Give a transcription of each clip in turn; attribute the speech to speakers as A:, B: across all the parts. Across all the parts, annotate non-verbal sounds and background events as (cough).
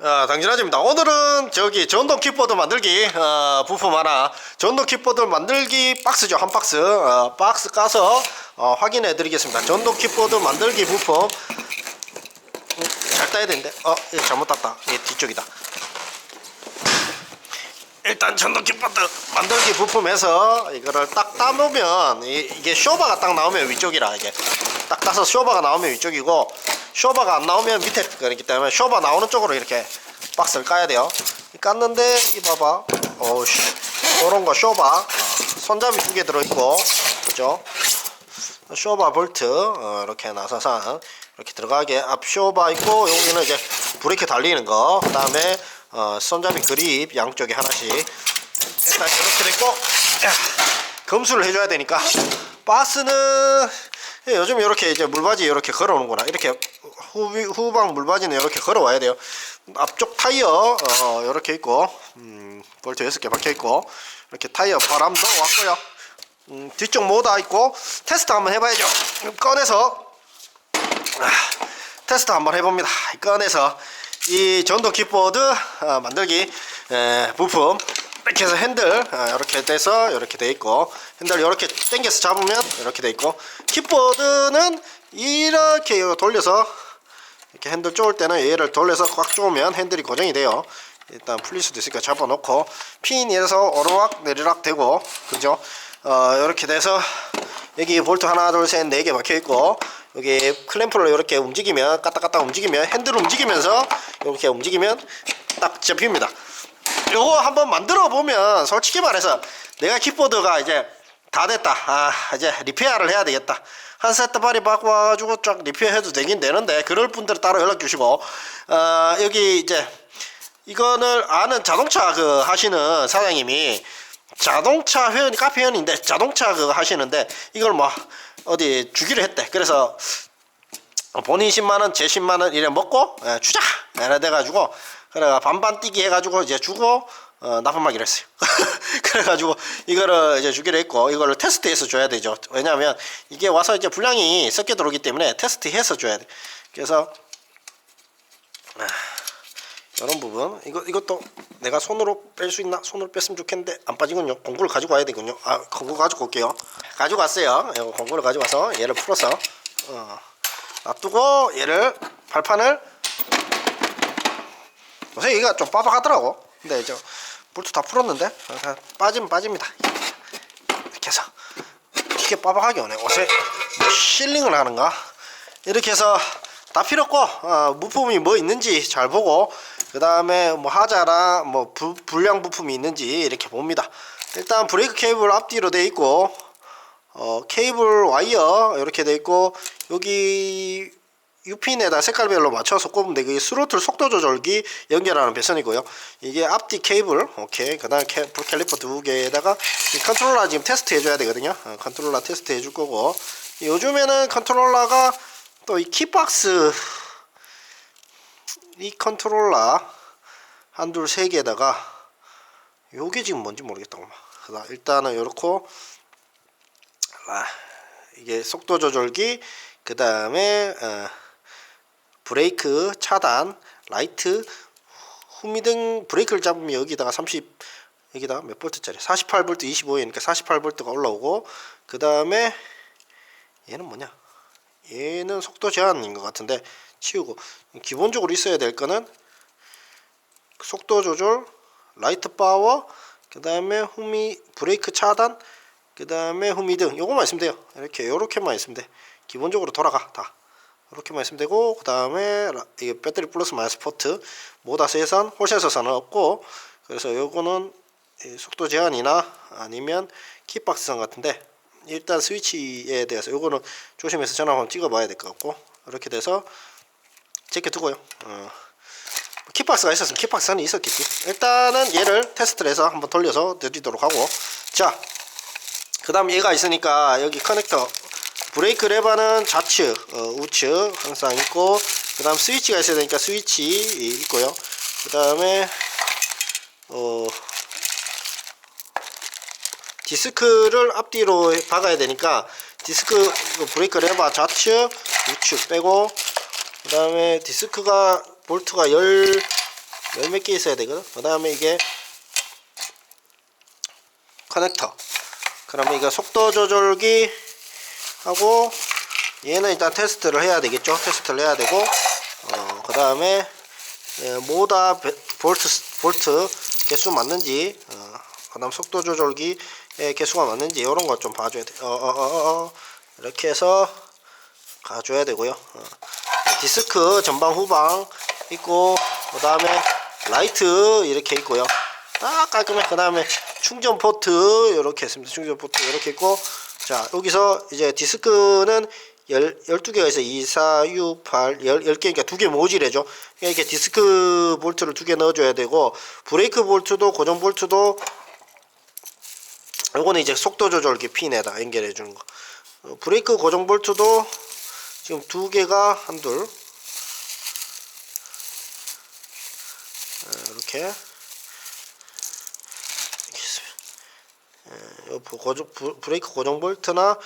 A: 어, 당진아집니다. 오늘은 저기 전동 킥보드 만들기 어, 부품 하나 전동 킥보드 만들기 박스죠 한 박스 어, 박스 까서 어, 확인해 드리겠습니다. 전동 킥보드 만들기 부품 음, 잘 따야 되는데 어 이거 잘못 땄다 이 뒤쪽이다. 일단 전동 킥보드 만들기 부품에서 이거를 딱 따놓으면 이, 이게 쇼바가 딱 나오면 위쪽이라 이게 딱 따서 쇼바가 나오면 위쪽이고 쇼바가 안 나오면 밑에 거기 때문에 쇼바 나오는 쪽으로 이렇게 박스를 까야 돼요. 깠는데 이 봐봐. 어우씨. 요런 거 쇼바. 어, 손잡이 두 개 들어있고. 그죠? 쇼바 볼트. 어, 이렇게 나사산 이렇게 들어가게. 앞 쇼바 있고 여기는 이제 브레이크 달리는 거. 그 다음에 어, 손잡이 그립 양쪽에 하나씩. 일단 이렇게 됐고 야, 검수를 해줘야 되니까. 바스는 예, 요즘 이렇게 이제 물바지 이렇게 걸어오는구나. 이렇게 후, 후방 물바지는 이렇게 걸어와야 돼요. 앞쪽 타이어 어, 이렇게 있고 음, 볼트 6개 박혀 있고 이렇게 타이어 바람도 왔고요. 음, 뒤쪽 모다 있고 테스트 한번 해봐야죠. 꺼내서 아, 테스트 한번 해봅니다. 꺼내서 이 전동 킥보드 어, 만들기 에, 부품 이렇게 해서 핸들 어, 이렇게 돼서 이렇게 돼 있고 핸들 이렇게 당겨서 잡으면 이렇게 돼 있고 킥보드는 이렇게 돌려서 이렇게 핸들 쪼을 때는 얘를 돌려서 꽉 쪼으면 핸들이 고정이 돼요. 일단 풀릴 수도 있으니까 잡아놓고 핀에서 오르락 내리락 되고 그죠? 어 이렇게 돼서 여기 볼트 하나 둘 셋 네 개 박혀 있고 여기 클램프를 이렇게 움직이면 까딱까딱 움직이면 핸들 움직이면서 이렇게 움직이면 딱 잡힙니다 요거 한번 만들어 보면 솔직히 말해서 내가 킥보드가 이제 다 됐다. 아 이제 리페어를 해야 되겠다. 한 세트 발이 바꿔가지고 쫙 리페어 해도 되긴 되는데 그럴 분들은 따로 연락 주시고 어 여기 이제 이거를 아는 자동차 그 하시는 사장님이 자동차 회원 카페 회원인데 자동차 그 하시는데 이걸 뭐 어디 주기로 했대. 그래서 본인 10만원 제 10만원 이래 먹고 예, 주자. 이래 돼가지고 그래가 반반 뛰기 해가지고 이제 주고 어, 납품하기로 했어요. (laughs) 그래가지고 이거를 이제 주기로 했고 이거를 테스트해서 줘야 되죠. 왜냐하면 이게 와서 이제 분량이 섞여 들어오기 때문에 테스트해서 줘야 돼. 그래서 아, 이런 부분. 이거 이것도 내가 손으로 뺄 수 있나? 손으로 뺐으면 좋겠는데 안 빠지군요. 공구를 가지고 와야 되군요. 아 공구 가지고 올게요. 가지고 왔어요. 이거 공구를 가지고 와서 얘를 풀어서 어, 놔두고 얘를 발판을 요새 얘가 좀 빠박하더라고. 근데 저 볼트 다 풀었는데 어, 빠지면 빠집니다. 이렇게 해서 이게 빠박하게 오네. 옷에 뭐 실링을 하는가? 이렇게 해서 다 필요 없고 어, 부품이 뭐 있는지 잘 보고 그 다음에 뭐 하자나 뭐 부, 불량 부품이 있는지 이렇게 봅니다. 일단 브레이크 케이블 앞뒤로 돼 있고 어, 케이블 와이어 이렇게 돼 있고 여기 U핀에다 색깔별로 맞춰서 꼽으면 되고 이 스로틀 속도 조절기 연결하는 배선이고요. 이게 앞뒤 케이블, 오케이. 그다음 캐, 캘리퍼 두 개에다가 이 컨트롤러 지금 테스트 해줘야 되거든요. 어, 컨트롤러 테스트 해줄 거고 요즘에는 컨트롤러가 또 이 키박스 이 컨트롤러 한 둘 세 개에다가 요게 지금 뭔지 모르겠다. 그다 일단은 요렇고 아, 이게 속도 조절기 그 다음에 어, 브레이크 차단 라이트 후미등 브레이크를 잡으면 여기다가 30 여기다 몇 볼트짜리? 48볼트 25이니까 48볼트가 올라오고 그 다음에 얘는 뭐냐? 얘는 속도 제한인 것 같은데 치우고. 기본적으로 있어야 될 거는 속도 조절 라이트 파워 그 다음에 후미 브레이크 차단 그 다음에 후미등. 요거만 있으면 돼요. 이렇게 요렇게만 있으면 돼. 기본적으로 돌아가 다 이렇게만 있으면 되고 그 다음에 이게 배터리 플러스 마이너스 포트 모다스에선 홀셋에서는 없고 그래서 요거는 속도 제한이나 아니면 킥박스선 같은데 일단 스위치에 대해서 요거는 조심해서 전화 한번 찍어봐야 될 것 같고 이렇게 돼서 제껴두고요 어. 킥박스가 있었으면 킥박스선이 있었겠지 일단은 얘를 테스트를 해서 한번 돌려서 드리도록 하고 자 그 다음 얘가 있으니까 여기 커넥터 브레이크 레버는 좌측, 어, 우측 항상 있고 그 다음 스위치가 있어야 되니까 스위치 있고요 그 다음에 어, 디스크를 앞뒤로 박아야 되니까 디스크 그 브레이크 레버 좌측, 우측 빼고 그 다음에 디스크가 볼트가 10 몇몇 개 있어야 되거든. 그 다음에 이게 커넥터. 그러면 이거 속도 조절기 하고 얘는 일단 테스트를 해야 되겠죠. 테스트를 해야 되고 어, 그 다음에 모다 베- 볼트 볼트 개수 맞는지 어, 그 다음 속도 조절기 의 개수가 맞는지 이런 거좀 봐줘야 돼. 어, 어, 어, 어. 이렇게 해서 가줘야 되고요. 어. 디스크 전방 후방 있고 그 다음에 라이트 이렇게 있고요. 딱 깔끔해. 그 다음에 충전 포트 이렇게 있습니다. 충전 포트 이렇게 있고 자 여기서 이제 디스크는 열, 12개가 있어요. 2, 4, 6, 8, 10, 10개니까 두 개 모질해죠. 그러니까 이렇게 디스크 볼트를 두 개 넣어줘야 되고 브레이크 볼트도 고정 볼트도 요거는 이제 속도 조절기 핀에다 연결해 주는 거. 어, 브레이크 고정 볼트도 지금 두 개가 한둘 어, 이렇게 이렇게 있어요. 예, 요 부- 고정, 부- 브레이크 고정 볼트나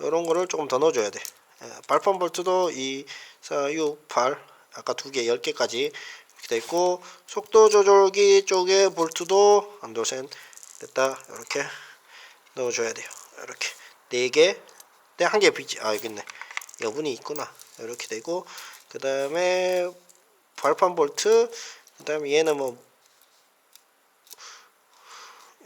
A: 이런 거를 조금 더 넣어줘야 돼. 예, 발판 볼트도 2, 4, 6, 8 아까 두 개, 10개까지 이렇게 돼 있고 속도 조절기 쪽에 볼트도 셋 됐다 이렇게 넣어줘야 돼요. 이렇게 네 개, 네 한 개 비지 아 여기 있네. 여분이 있구나. 이렇게 되고 그 다음에 발판 볼트 그 다음에 얘는 뭐이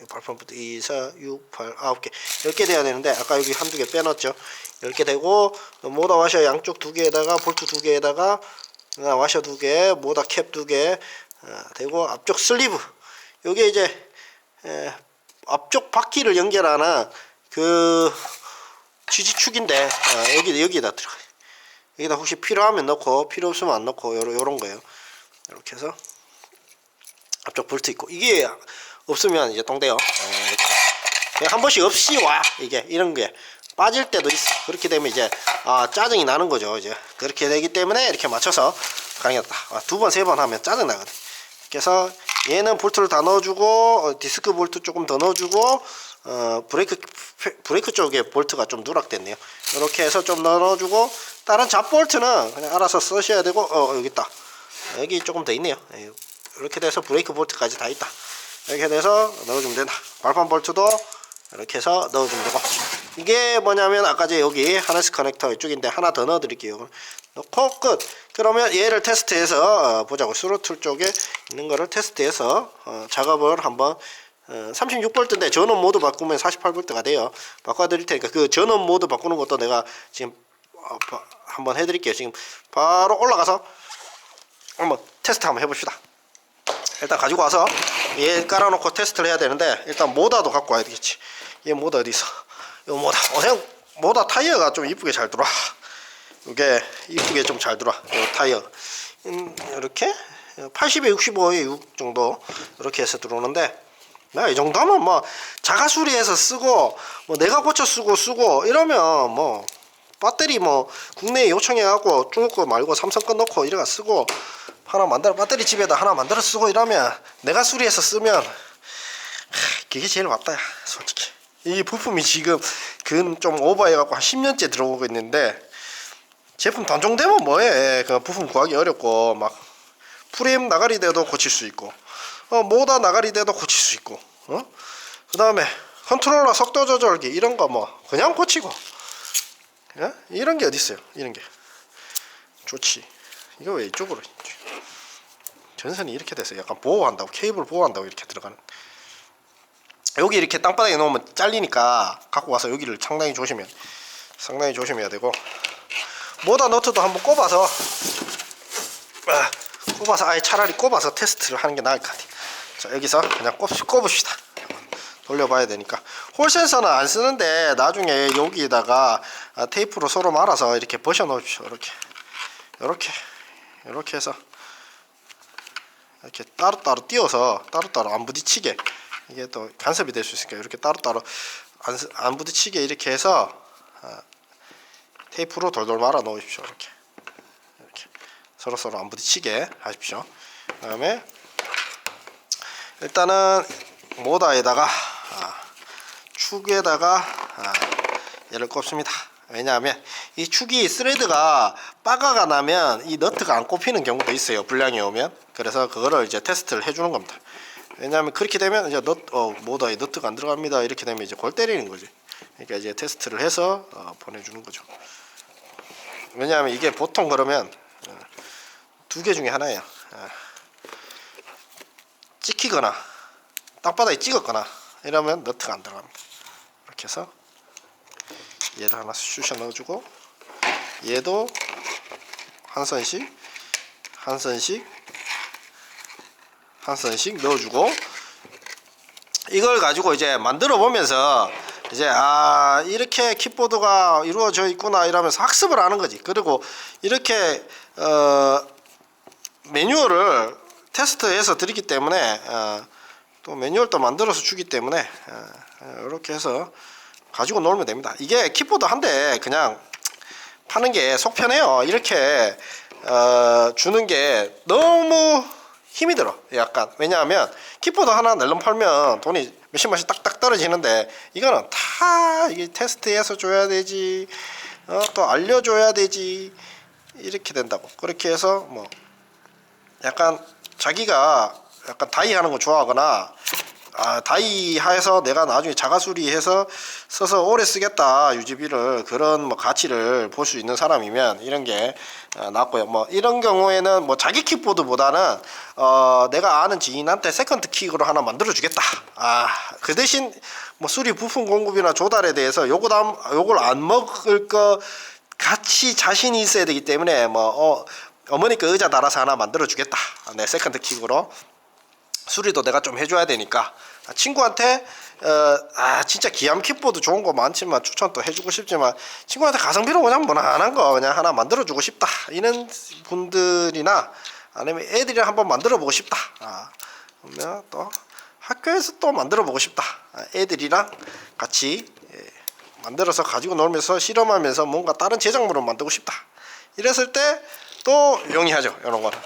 A: 발판 볼트 2, 4, 6, 8, 9개 10개 돼야 되는데 아까 여기 한두 개 빼놨죠 10개 되고 모다 와셔 양쪽 두 개에다가 볼트 두 개에다가 아, 와셔 두 개, 모다 캡 두 개, 아, 되고 앞쪽 슬리브. 요게 이제 에, 앞쪽 바퀴를 연결하는 그 지지축인데 아, 여기 여기다 들어가. 여기다 혹시 필요하면 넣고 필요 없으면 안 넣고 요런 거예요. 이렇게 해서 앞쪽 볼트 있고 이게 없으면 이제 똥돼요. 아, 이렇게. 그냥 한 번씩 없이 와 이게 이런 게 빠질 때도 있어. 그렇게 되면 이제 아 짜증이 나는 거죠. 이제 그렇게 되기 때문에 이렇게 맞춰서 강의했다. 아, 두번 세 번 하면 짜증 나거든. 그래서 얘는 볼트를 다 넣어주고 어, 디스크 볼트 조금 더 넣어주고 어, 브레이크 브레이크 쪽에 볼트가 좀 누락됐네요. 이렇게 해서 좀 넣어주고 다른 잡 볼트는 그냥 알아서 쓰셔야 되고 어 여기 있다. 여기 조금 더 있네요. 예, 이렇게 돼서 브레이크 볼트까지 다 있다. 이렇게 돼서 넣어주면 된다. 발판 볼트도 이렇게 해서 넣어주면 되고 이게 뭐냐면 아까 제 여기 하나스 커넥터 이쪽인데 하나 더 넣어 드릴게요. 넣고 끝. 그러면 얘를 테스트해서 어, 보자고 스로틀 쪽에 있는 거를 테스트해서 어, 작업을 한번 어, 36V인데 전원 모드 바꾸면 48V가 돼요. 바꿔 드릴 테니까 그 전원 모드 바꾸는 것도 내가 지금 어, 바- 한번 해드릴게요. 지금 바로 올라가서 한번 테스트 한번 해봅시다. 일단 가지고 와서 얘 깔아놓고 테스트를 해야 되는데 일단 모다도 갖고 와야 되겠지. 얘 모다 어디 있어? 요 모다. 어생 모다 타이어가 좀 이쁘게 잘 들어와. 이게 이쁘게 좀 잘 들어와. 요 타이어. 음, 이렇게 80에 65에 6 정도 이렇게 해서 들어오는데 내가 이 정도면 뭐 자가 수리해서 쓰고 뭐 내가 고쳐 쓰고 쓰고 이러면 뭐 배터리 뭐 국내에 요청해 갖고 중국 거 말고 삼성 거 넣고 이래가 쓰고 하나 만들어 배터리 집에다 하나 만들어 쓰고 이러면 내가 수리해서 쓰면 하, 그게 제일 맞다 야 솔직히. 이 부품이 지금 근 좀 오버해 갖고 한 10년째 들어오고 있는데 제품 단종되면 뭐해? 그 부품 구하기 어렵고 막 프레임 나가리 돼도 고칠 수 있고 어 모다 나가리 돼도 고칠 수 있고 어? 그 다음에 컨트롤러 속도 조절기 이런 거 뭐 그냥 고치고 예? 이런 게 어디 있어요? 이런 게. 좋지 이거 왜 이쪽으로 전선이 이렇게 돼서 약간 보호한다고 케이블 보호한다고 이렇게 들어가는? 여기 이렇게 땅바닥에 놓으면 잘리니까 갖고 와서 여기를 상당히 조심해 상당히 조심해야 되고. 모다 너트도 한번 꼽아서 아, 꼽아서 아예 차라리 꼽아서 테스트를 하는 게 나을 것 같아 자 여기서 그냥 꼽, 꼽읍시다. 돌려봐야 되니까 홀 센서는 안 쓰는데 나중에 여기다가 아, 테이프로 서로 말아서 이렇게 벗어 놓으십시오 이렇게. 이렇게. 이렇게 해서 이렇게 따로따로 띄워서 따로따로 안 부딪히게. 이게 또 간섭이 될 수 있으니까 이렇게 따로따로 안, 쓰- 안 부딪히게 이렇게 해서 아, 테이프로 돌돌 말아 놓으십시오. 이렇게. 이렇게. 서로 서로 안 부딪히게 하십시오. 그 다음에 일단은 모다에다가 아, 축에다가 아, 얘를 꼽습니다 왜냐하면 이 축이 스레드가 빠가가 나면 이 너트가 안 꼽히는 경우도 있어요. 불량이 오면. 그래서 그거를 이제 테스트를 해주는 겁니다. 왜냐하면 그렇게 되면 이제 너, 어, 뭐다 이 너트가 안 들어갑니다. 이렇게 되면 이제 골 때리는 거지. 그러니까 이제 테스트를 해서 어, 보내주는 거죠. 왜냐하면 이게 보통 그러면 어, 두개 중에 하나예요. 어, 찍히거나 땅바닥에 찍었거나 이러면 너트가 안 들어갑니다. 이렇게 해서 얘를 하나 쑤셔 넣어주고 얘도 한 선씩 한 선씩 한 선씩 넣어주고 이걸 가지고 이제 만들어 보면서 이제 아 이렇게 킥보드가 이루어져 있구나 이러면서 학습을 하는 거지. 그리고 이렇게 어 매뉴얼을 테스트해서 드리기 때문에 어, 또 매뉴얼도 만들어서 주기 때문에 어, 이렇게 해서 가지고 놀면 됩니다. 이게 킥보드 한 대 그냥 파는 게 속편해요. 이렇게 어, 주는 게 너무 힘이 들어. 약간 왜냐하면 킥보드 하나 낼름 팔면 돈이 몇십만씩 딱딱 떨어지는데 이거는 다 이게 테스트해서 줘야 되지. 어, 또 알려줘야 되지. 이렇게 된다고. 그렇게 해서 뭐 약간 자기가 약간 다이 하는 거 좋아하거나 아 다이 해서 내가 나중에 자가 수리해서 써서 오래 쓰겠다 유지비를. 그런 뭐 가치를 볼 수 있는 사람이면 이런 게 어, 낫고요. 뭐 이런 경우에는 뭐 자기 킥보드보다는 어 내가 아는 지인한테 세컨드 킥으로 하나 만들어 주겠다. 아 그 대신 뭐 수리 부품 공급이나 조달에 대해서 요거 다 요걸 안 먹을 거 같이 자신이 있어야 되기 때문에 뭐 어, 어머니께 의자 달아서 하나 만들어 주겠다. 내 세컨드 킥으로 수리도 내가 좀 해줘야 되니까. 아, 친구한테 어, 아 진짜 기암 킥보드 좋은 거 많지만 추천 또 해주고 싶지만 친구한테 가성비로 그냥 무난한 거 그냥 하나 만들어 주고 싶다. 이런 분들이나 아니면 애들이랑 한번 만들어 보고 싶다. 아, 그러면 또 학교에서 또 만들어 보고 싶다. 아, 애들이랑 같이 예, 만들어서 가지고 놀면서 실험하면서 뭔가 다른 제작물을 만들고 싶다. 이랬을 때 또 용이하죠 이런 거는.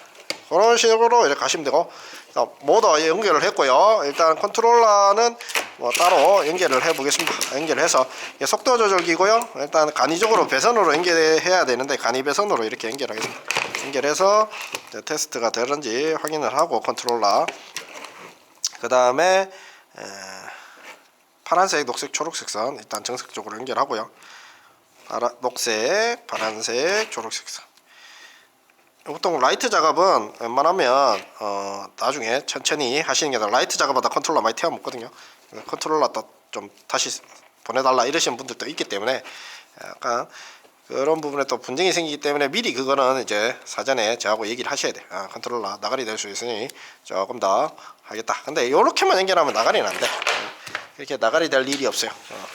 A: 그런 식으로 이렇게 가시면 되고. 자, 모두 연결을 했고요. 일단 컨트롤러는 뭐 따로 연결을 해 보겠습니다. 연결해서 속도 조절기고요. 일단 간이적으로 배선으로 연결해야 되는데 간이 배선으로 이렇게 연결하겠습니다. 연결해서 테스트가 되는지 확인을 하고 컨트롤러 그 다음에 파란색, 녹색, 초록색 선 일단 정석적으로 연결하고요. 파라, 녹색, 파란색, 초록색 선. 보통 라이트 작업은 웬만하면 어, 나중에 천천히 하시는 게 아니라 라이트 작업하다 컨트롤러 많이 태워 먹거든요. 컨트롤러 또좀 다시 보내달라 이러시는 분들도 있기 때문에 약간 그런 부분에 또 분쟁이 생기기 때문에 미리 그거는 이제 사전에 저하고 얘기를 하셔야 돼. 아, 컨트롤러 나가리 될 수 있으니 조금 더 하겠다. 근데 이렇게만 연결하면 나가리는 안 돼. 이렇게 나가리 될 일이 없어요. 어.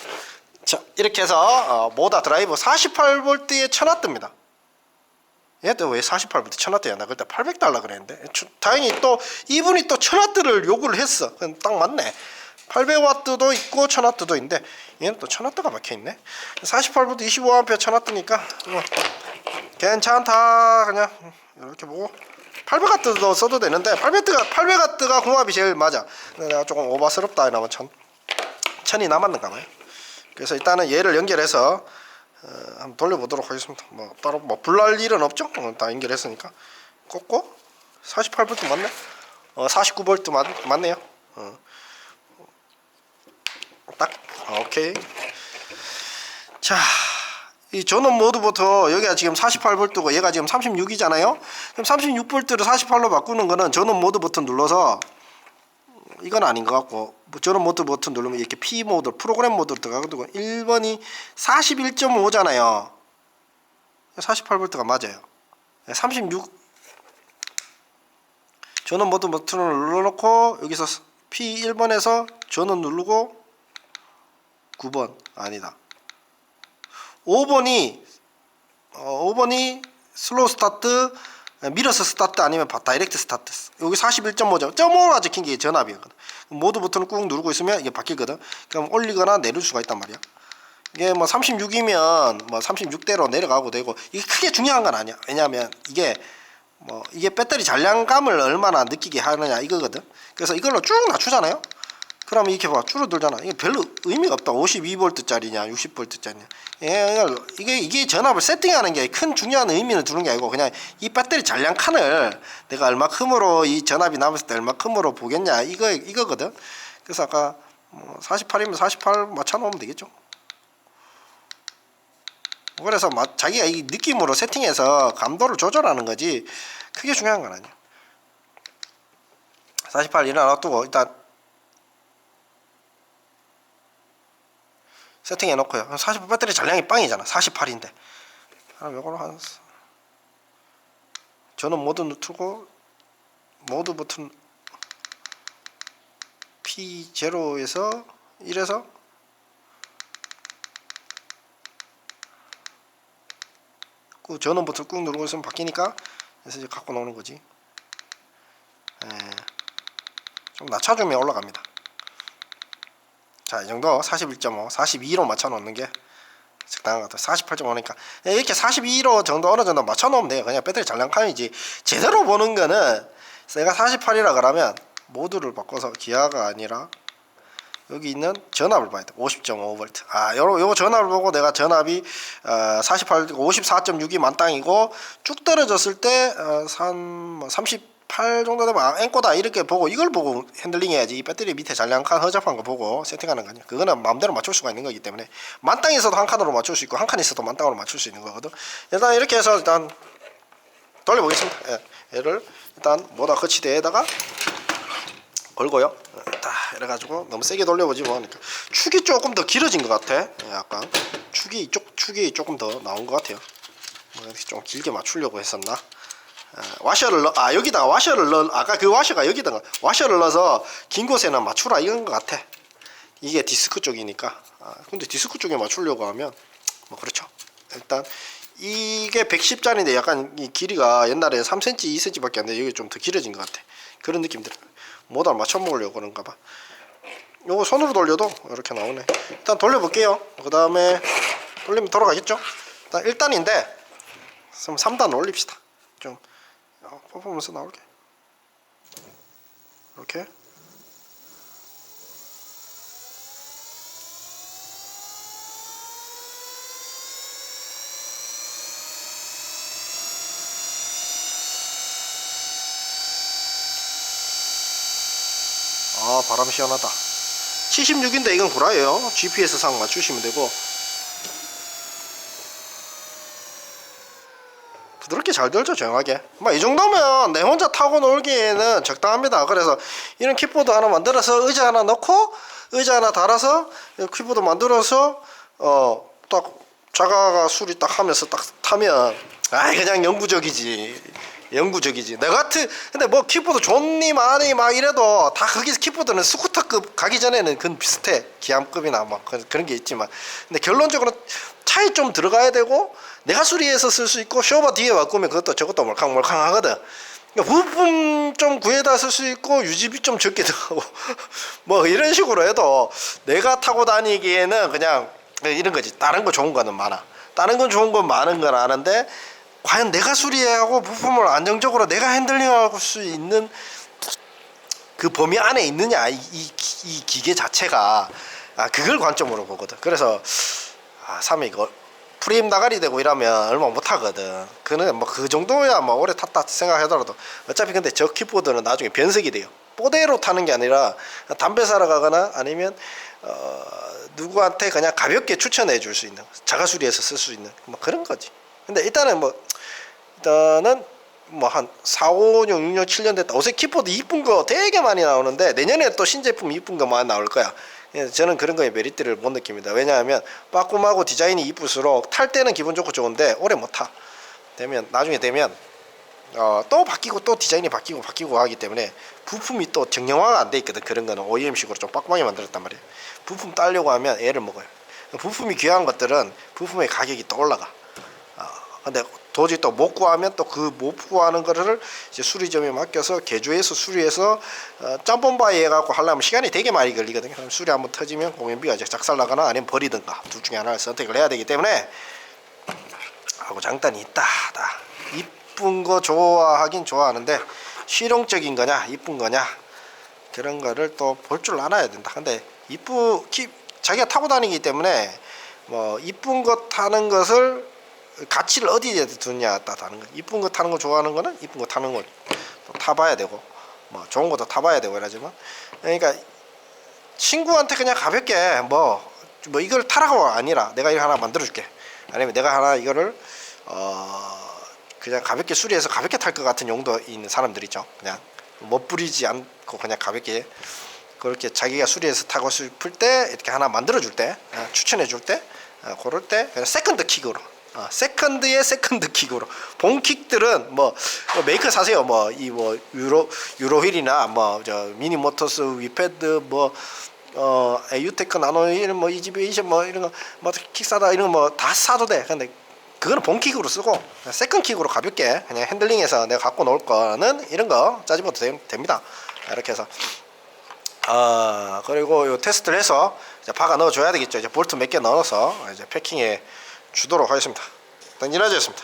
A: 자 이렇게 해서 어, 모다 드라이브 48V에 쳐놨답니다. 얘도 왜 48부터 1000와트야? 나 그때 800달러 그랬는데 주- 다행히 또 이분이 또 1000와트를 요구를 했어. 그럼 딱 맞네. 800와트도 있고 1000와트도 있는데 얘는 또 1000와트가 막혀 있네. 48부터 25A 1000와트니까 뭐 괜찮다 그냥 이렇게 보고 800와트도 써도 되는데 800와트가 800와트가 궁합이 제일 맞아. 내가 조금 오바스럽다 이러면 1000 1000이 남았는가 봐요. 그래서 일단은 얘를 연결해서 어, 한번 돌려보도록 하겠습니다. 뭐 따로 뭐 불날 일은 없죠. 어, 다 연결했으니까 꽂고 48V 맞네. 어 49V 맞, 맞네요. 어. 딱 어, 오케이. 자, 이 전원 모드부터 여기가 지금 48V고 얘가 지금 36이잖아요. 그럼 36V를 48로 바꾸는 거는 전원 모드 버튼 눌러서 이건 아닌 것 같고 뭐 저런 모드 버튼 누르면 이렇게 P 모드 프로그램 모드로 들어가거든요. 1번이 41.5잖아요. 48V가 맞아요. 36 전원 모드 버튼을 눌러놓고 여기서 P 1번에서 전원 누르고 9번 아니다. 5번이 어, 5번이 슬로우 스타트 미러스 스타트 아니면 바- 다이렉트 스타트 여기 41.5죠 0.5가 적힌 게 전압이거든. 모드 버튼을 꾹 누르고 있으면 이게 바뀌거든. 그럼 올리거나 내릴 수가 있단 말이야. 이게 뭐 36이면 뭐 36대로 내려가고 되고 이게 크게 중요한 건 아니야. 왜냐하면 이게 뭐 이게 배터리 잔량감을 얼마나 느끼게 하느냐 이거거든. 그래서 이걸로 쭉 낮추잖아요 그러면 이렇게 봐 줄어들잖아. 이게 별로 의미가 없다. 52V짜리냐 60V짜리냐. 예, 이게 이게 전압을 세팅하는 게 큰 중요한 의미를 두는 게 아니고 그냥 이 배터리 잔량 칸을 내가 얼마큼으로 이 전압이 남았을 때 얼마큼으로 보겠냐 이거 이거거든. 그래서 아까 뭐 48이면 48 맞춰 놓으면 되겠죠. 그래서 마- 자기가 이 느낌으로 세팅해서 감도를 조절하는 거지 크게 중요한 건 아니야. 48 일어나 놔두고 일단 세팅해 놓고요. 48 배터리 잔량이 빵이잖아. 48인데. 아, 요거로 한 저는 모드 틀고 모드 버튼 P0에서 1에서 그 전원 버튼 꾹 누르고 있으면 바뀌니까 그래서 이제 갖고 나오는 거지. 예. 좀 낮춰주면 올라갑니다. 자, 이 정도 41.5, 42로 맞춰 놓는 게 적당한 것 같아요. 48.5니까 예, 이렇게 42로 정도 어느 정도 맞춰 놓으면 돼요. 그냥 배터리 장난감이지. 제대로 보는 거는 내가 48이라 그러면 모드를 바꿔서 기아가 아니라 여기 있는 전압을 봐야 돼. 50.5V. 아, 요거, 요거 전압을 보고 내가 전압이 어, 48, 54.6이 만땅이고 쭉 떨어졌을 때 어, 3, 30 뭐 8 정도 되면 아, 앵꼬다 이렇게 보고 이걸 보고 핸들링 해야지. 이 배터리 밑에 잘량한 허접한 거 보고 세팅하는 거 아니야? 그거는 마음대로 맞출 수가 있는 거기 때문에. 만땅 있어도 한 칸으로 맞출 수 있고 한 칸 있어도 만땅으로 맞출 수 있는 거거든. 일단 이렇게 해서 일단 돌려보겠습니다. 예, 얘를 일단 모다 거치대에다가 걸고요. 딱 이래가지고 너무 세게 돌려보지 뭐하니까. 축이 조금 더 길어진 것 같아. 예, 약간. 축이 이쪽 축이 조금 더 나온 것 같아요. 뭐 좀 길게 맞추려고 했었나? 어, 와셔를 넣, 아 여기다가 와셔를 넣, 아까 그 와셔가 여기다가 와셔를 넣어서 긴 곳에는 맞추라 이건 것 같아. 이게 디스크 쪽이니까. 아, 근데 디스크 쪽에 맞추려고 하면 뭐 그렇죠. 일단 이게 110짜리인데 약간 이 길이가 옛날에 3cm, 2cm밖에 안 돼. 여기 좀 더 길어진 것 같아. 그런 느낌 들어. 모달 맞춰 먹으려고 그런가 봐. 요거 손으로 돌려도 이렇게 나오네. 일단 돌려볼게요. 그 다음에 돌리면 돌아가겠죠? 일단 1단인데 3단 올립시다. 좀 어, 퍼포먼스 나올게. 이렇게. 아 바람 시원하다 76인데 이건 구라예요 GPS 상 맞추시면 되고 부드럽게 잘 들죠 조용하게 뭐이 정도면 내 혼자 타고 놀기에는 적당합니다 그래서 이런 키보드 하나 만들어서 의자 하나 넣고 의자 하나 달아서 키보드 만들어서 어 딱 자가가 수리 딱 하면서 딱 타면 아 그냥 영구적이지 영구적이지. 내 같은 근데 뭐 키보드 좋니 많이 막 이래도 다 거기서 키보드는 스쿠터급 가기 전에는 그건 비슷해. 기암급이나 막 그- 그런 게 있지만 근데 결론적으로 차에 좀 들어가야 되고 내가 수리해서 쓸 수 있고 쇼바 뒤에 바꾸면 그것도 저것도 몰캉몰캉 하거든. 그러니까 부품 좀 구해다 쓸 수 있고 유지비 좀 적게 (laughs) 들어가고 뭐 이런 식으로 해도 내가 타고 다니기에는 그냥 이런 거지. 다른 거 좋은 거는 많아. 다른 건 좋은 건 많은 건 아는데 과연 내가 수리하고 부품을 안정적으로 내가 핸들링할 수 있는 그 범위 안에 있느냐 이, 이, 이 기계 자체가 아 그걸 관점으로 보거든 그래서 아 삼에 이거 프레임 나가리 되고 이러면 얼마 못 하거든 그는 뭐 그 정도야 뭐 오래 탔다 생각하더라도 어차피 근데 저 킥보드는 나중에 변색이 돼요 뽀대로 타는 게 아니라 담배 사러 가거나 아니면 어 누구한테 그냥 가볍게 추천해 줄 수 있는 자가 수리해서 쓸 수 있는 뭐 그런 거지 근데 일단은 뭐 일단은 뭐 한 4, 5, 6, 6년, 7년 됐다. 옷에 키보드 이쁜 거 되게 많이 나오는데 내년에 또 신제품 이쁜 거 많이 나올 거야. 예, 저는 그런 거에 메리트를 못 느낍니다. 왜냐하면 빠꿈하고 디자인이 이쁠수록 탈 때는 기분 좋고 좋은데 오래 못 타. 되면 나중에 되면 어, 또 바뀌고 또 디자인이 바뀌고 바뀌고 하기 때문에 부품이 또 정형화가 안 돼 있거든. 그런 거는 OEM식으로 좀 빡빡하게 만들었단 말이에요. 부품 따려고 하면 애를 먹어요. 부품이 귀한 것들은 부품의 가격이 또 올라가. 아, 근데 도저히 또 못 구하면 또 그 못 구하는 거를 이제 수리점에 맡겨서 개조해서 수리해서 어, 짬뽕바이 해갖고 하려면 시간이 되게 많이 걸리거든요. 그럼 수리 한번 터지면 공연비가 이제 작살나거나 아니면 버리든가 둘 중에 하나를 선택을 해야 되기 때문에 하고 장단이 있다. 다 이쁜 거 좋아하긴 좋아하는데 실용적인 거냐 이쁜 거냐 그런 거를 또 볼 줄 알아야 된다. 근데 이쁘 키 자기가 타고 다니기 때문에 뭐 이쁜 것 타는 것을 가치를 어디에 두느냐에 따라 다른 거. 이쁜 거 타는 거 좋아하는 거는 이쁜 거 타는 걸또 타봐야 되고 뭐 좋은 것도 타봐야 되고 이러지만. 그러니까 친구한테 그냥 가볍게 뭐, 뭐 이걸 타라고 아니라 내가 이거 하나 만들어줄게. 아니면 내가 하나 이거를 어 그냥 가볍게 수리해서 가볍게 탈 것 같은 용도 있는 사람들 있죠. 그냥 못 부리지 않고 그냥 가볍게 그렇게 자기가 수리해서 타고 싶을 때 이렇게 하나 만들어 줄 때 추천해 줄때 어, 그럴 때 그냥 세컨드 킥으로 어, 세컨드의 세컨드 킥으로. 본 킥들은 뭐, 뭐 메이커 사세요. 뭐 이 뭐 유로 유로휠이나 뭐 저 미니 모터스 위패드 뭐 어 에유테크 나노 뭐 이지베이션 뭐 이런 거 뭐 킥사다 이런 거 뭐 다 사도 돼. 근데 그거는 본 킥으로 쓰고 그냥 세컨 킥으로 가볍게 그냥 핸들링해서 내가 갖고 놀 거는 이런 거 짜집어도 되- 됩니다. 이렇게 해서. 아 그리고 요 테스트를 해서 이제 박아 넣어 줘야 되겠죠. 이제 볼트 몇 개 넣어서 이제 패킹해 주도록 하겠습니다. 던진아주였습니다